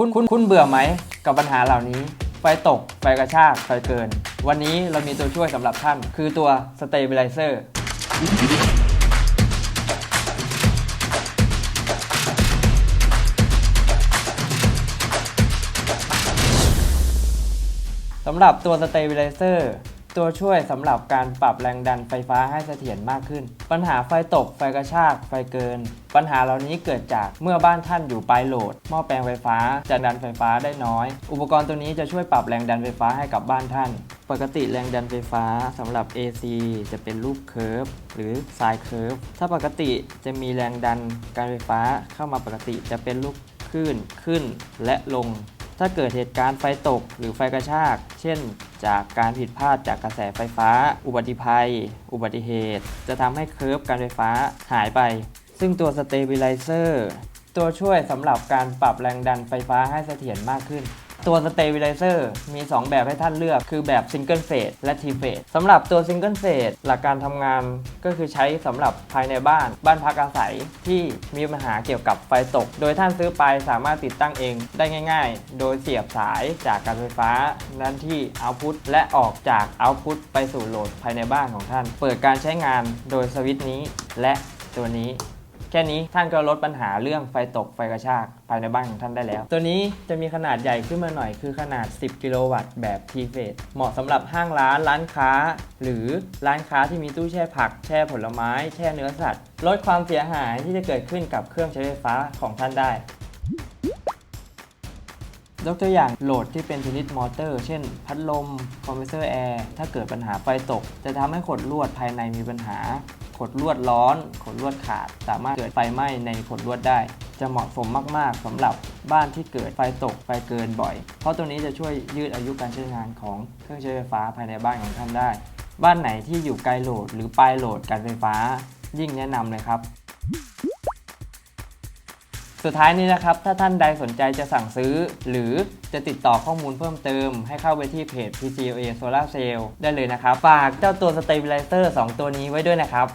คุณคุณคุณเบื่อไหมกับปัญหาเหล่านี้ ไฟตก ไฟกระชาก ไฟเกิน วันนี้เรามีตัวช่วยสำหรับท่าน คือตัว Stabilizer สำหรับตัว Stabilizer ตัวช่วยสำหรับการปรับแรงดันไฟฟ้าให้เสถียรมากขึ้น ปัญหาไฟตก ไฟกระชาก ไฟเกิน ปัญหาเหล่านี้เกิดจากเมื่อบ้านท่านอยู่ปลายโหลด หม้อแปลงไฟฟ้าจะดันไฟฟ้าได้น้อย อุปกรณ์ตัวนี้จะช่วยปรับแรงดันไฟฟ้าให้กับบ้านท่าน ปกติแรงดันไฟฟ้าสำหรับ AC จะเป็นรูปเคิร์ฟหรือไซน์เคิร์ฟ ถ้าปกติจะมีแรงดันการไฟฟ้าเข้ามาปกติจะเป็นรูปคลื่นขึ้นและลงถ้าเกิดเหตุการณ์ไฟตกหรือไฟกระชาก เช่น จากการผิดพลาดจากกระแสไฟฟ้า อุบัติภัย อุบัติเหตุ จะทำให้เคิร์ฟการไฟฟ้าหายไป ซึ่งตัว Stabilizer ตัวช่วยสำหรับการปรับแรงดันไฟฟ้าให้เสถียรมากขึ้น ตัว Stabilizer มี 2 แบบให้ท่านเลือก คือแบบ Single Phase และ T Phase สำหรับตัว Single Phase หลักการทำงานก็คือใช้สำหรับภายในบ้าน บ้านพักอาศัยที่มีปัญหาเกี่ยวกับไฟตก โดยท่านซื้อไปสามารถติดตั้งเองได้ง่ายๆ โดยเสียบสายจากการไฟฟ้า นั้นที่ Output และออกจาก Output ไปสู่โหลดภายในบ้านของท่าน เปิดการใช้งานโดยสวิตช์นี้และตัวนี้ ค่นี้ท่านก็ลดปัญหาเรื่องไฟตกไฟกระชากภายในบ้านของท่านได้แล้ว ตัวนี้จะมีขนาดใหญ่ขึ้นมาหน่อยคือขนาด 10 กิโลวัตต์แบบ p h a s e เหมาะสำหรับห้างร้านร้านค้า หรือร้านค้าที่มีตู้แช่ผัก แช่ผลไม้ แช่เนื้อสัตว์ ลดความเสียหายที่จะเกิดขึ้นกับเครื่องใช้ไฟฟ้าของท่านได้ยกตัวอย่างโหลดที่เป็นชนิดมอเตอร์ เช่น พัดลม คอมเพรสเซอร์แอร์ ถ้าเกิดปัญหาไฟตก จะทำให้ขดลวดภายในมีปัญหา ขดลวดร้อน ขดลวดขาด สามารถเกิดไฟไหม้ในขดลวดได้ จะเหมาะสมมาก ๆสำหรับบ้านที่เกิดไฟตกไฟเกินบ่อย เพราะตัวนี้จะช่วยยืดอายุการใช้งานของเครื่องใช้ไฟฟ้าภายในบ้านของท่านได้ บ้านไหนที่อยู่ไกลโหลด หรือปลายโหลดการไฟฟ้ายิ่งแนะนำเลยครับ สุดท้ายนี้นะครับ ถ้าท่านใดสนใจจะสั่งซื้อ หรือจะติดต่อข้อมูลเพิ่มเติม ให้เข้าไปที่เพจ PCOA Solar Cell ได้เลยนะครับ ฝากเจ้าตัว Stabilizer 2 ตัวนี้ไว้ด้วยนะครับ